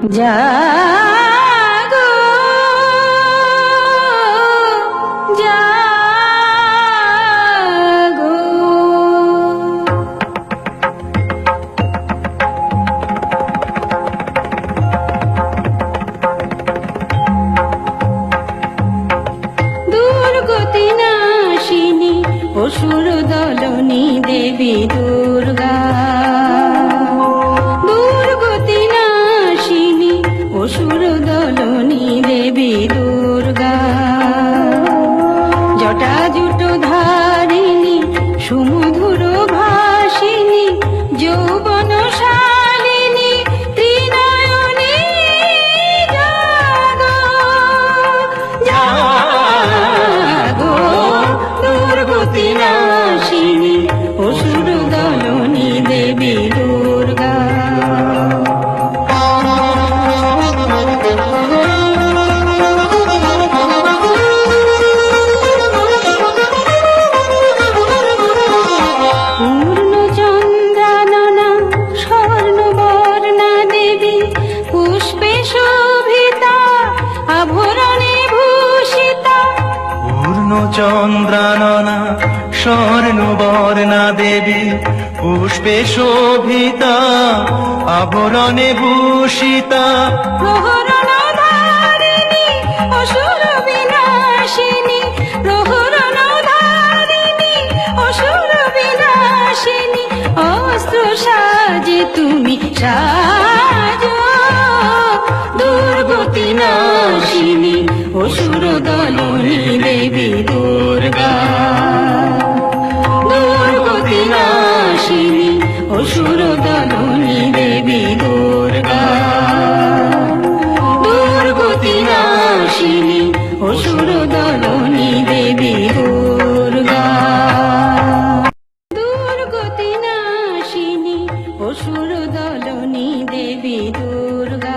জাগো জাগো। দুর্গতি নাশিনী অসুর দলনী দেবী দুর্গা। অসুর চন্দ্রাননা স্বর্ণবর্ণা দেবী পুষ্পে শোভিতা আভরণে ভূষিতা। অস্ত্র তুমি সাজো অসুর দলনী দেবী দুর্গা। দুর্গতি নাশিনী অসুর দলনী দেবী দুর্গা। দুর্গতি নাশিনী অসুর দলনী দেবী দুর্গা। দুর্গতি নাশিনী অসুর দলনী দেবী দুর্গা।